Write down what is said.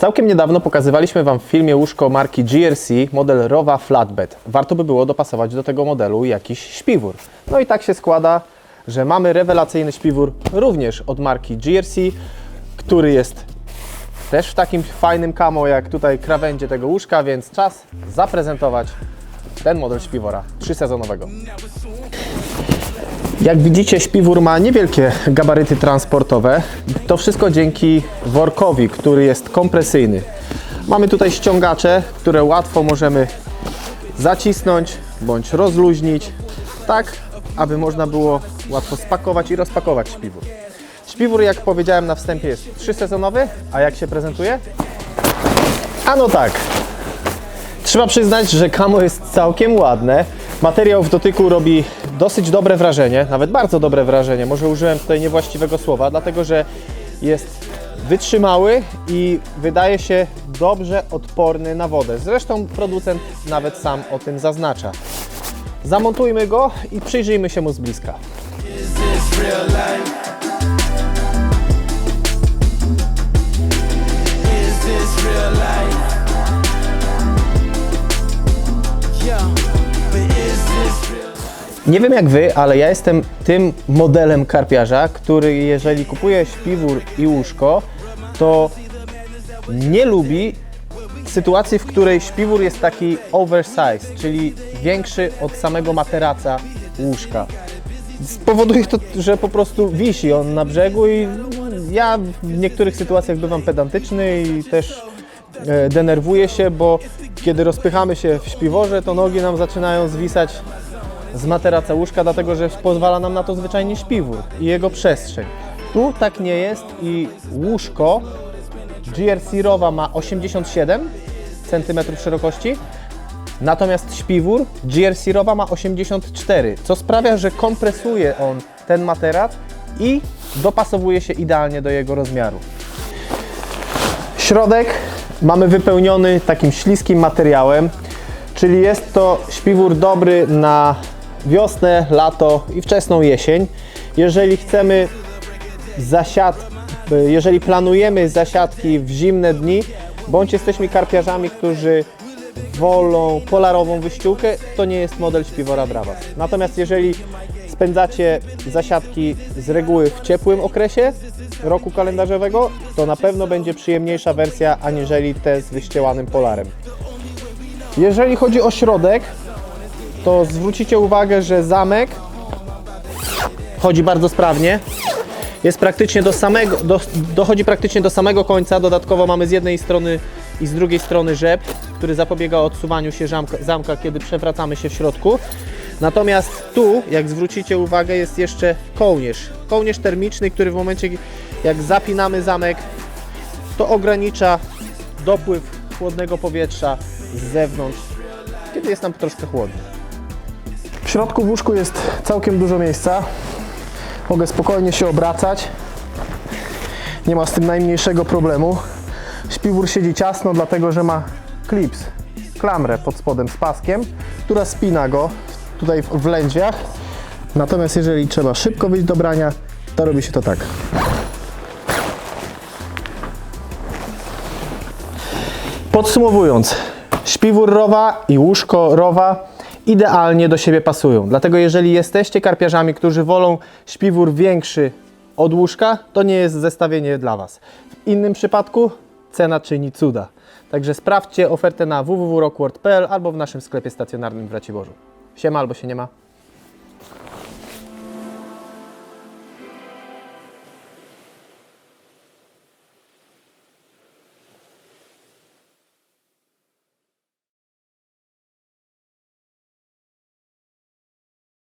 Całkiem niedawno pokazywaliśmy Wam w filmie łóżko marki GRC model Rowa Flatbed. Warto by było dopasować do tego modelu jakiś śpiwór. No i tak się składa, że mamy rewelacyjny śpiwór również od marki GRC, który jest też w takim fajnym kamo jak tutaj krawędzie tego łóżka, więc czas zaprezentować ten model śpiwora trzysezonowego. Jak widzicie, śpiwór ma niewielkie gabaryty transportowe. To wszystko dzięki workowi, który jest kompresyjny. Mamy tutaj ściągacze, które łatwo możemy zacisnąć bądź rozluźnić, tak aby można było łatwo spakować i rozpakować śpiwór. Śpiwór, jak powiedziałem na wstępie, jest trzysezonowy, a jak się prezentuje? Ano tak, Trzeba przyznać, że kamo jest całkiem ładne. Materiał w dotyku robi dosyć dobre wrażenie, nawet bardzo dobre wrażenie. Może użyłem tutaj niewłaściwego słowa, dlatego że jest wytrzymały i wydaje się dobrze odporny na wodę. Zresztą producent nawet sam o tym zaznacza. Zamontujmy go i przyjrzyjmy się mu z bliska. Nie wiem jak wy, ale ja jestem tym modelem karpiarza, który jeżeli kupuje śpiwór i łóżko, to nie lubi sytuacji, w której śpiwór jest taki oversize, czyli większy od samego materaca łóżka. Spowoduje to, że po prostu wisi on na brzegu i ja w niektórych sytuacjach bywam pedantyczny i też e, denerwuję się, bo kiedy rozpychamy się w śpiworze, to nogi nam zaczynają zwisać z materaca łóżka, dlatego że pozwala nam na to zwyczajnie śpiwór i jego przestrzeń. Tu tak nie jest i łóżko GRC Rowa ma 87 cm szerokości, natomiast śpiwór GRC Rowa ma 84, co sprawia, że kompresuje on ten materac i dopasowuje się idealnie do jego rozmiaru. Środek mamy wypełniony takim śliskim materiałem, czyli jest to śpiwór dobry na wiosnę, lato i wczesną jesień. Jeżeli chcemy zasiad, jeżeli planujemy zasiadki w zimne dni, bądź jesteśmy karpiarzami, którzy wolą polarową wyściółkę, to nie jest model śpiwora dla Was. Natomiast jeżeli spędzacie zasiadki z reguły w ciepłym okresie roku kalendarzowego, to na pewno będzie przyjemniejsza wersja aniżeli te z wyściełanym polarem. Jeżeli chodzi o środek, to zwrócicie uwagę, że zamek chodzi bardzo sprawnie. Jest praktycznie do samego, do, dochodzi praktycznie do samego końca. Dodatkowo mamy z jednej strony i z drugiej strony rzep, który zapobiega odsuwaniu się zamka, zamka kiedy przewracamy się w środku. Natomiast tu, jak zwrócicie uwagę, jest jeszcze kołnierz. Kołnierz termiczny, który w momencie, jak zapinamy zamek, to ogranicza dopływ chłodnego powietrza z zewnątrz, kiedy jest nam troszkę chłodno. W środku w łóżku jest całkiem dużo miejsca. Mogę spokojnie się obracać. Nie ma z tym najmniejszego problemu. Śpiwór siedzi ciasno, dlatego że ma klips, klamrę pod spodem z paskiem, która spina go tutaj w- lędźwiach. Natomiast jeżeli trzeba szybko wyjść do brania, to robi się to tak. Podsumowując, śpiwór rowa i łóżko rowa idealnie do siebie pasują. Dlatego jeżeli jesteście karpiarzami, którzy wolą śpiwór większy od łóżka, to nie jest zestawienie dla Was. W innym przypadku cena czyni cuda. Także sprawdźcie ofertę na www.rockworld.pl albo w naszym sklepie stacjonarnym w Raciborzu. Siema albo się nie ma.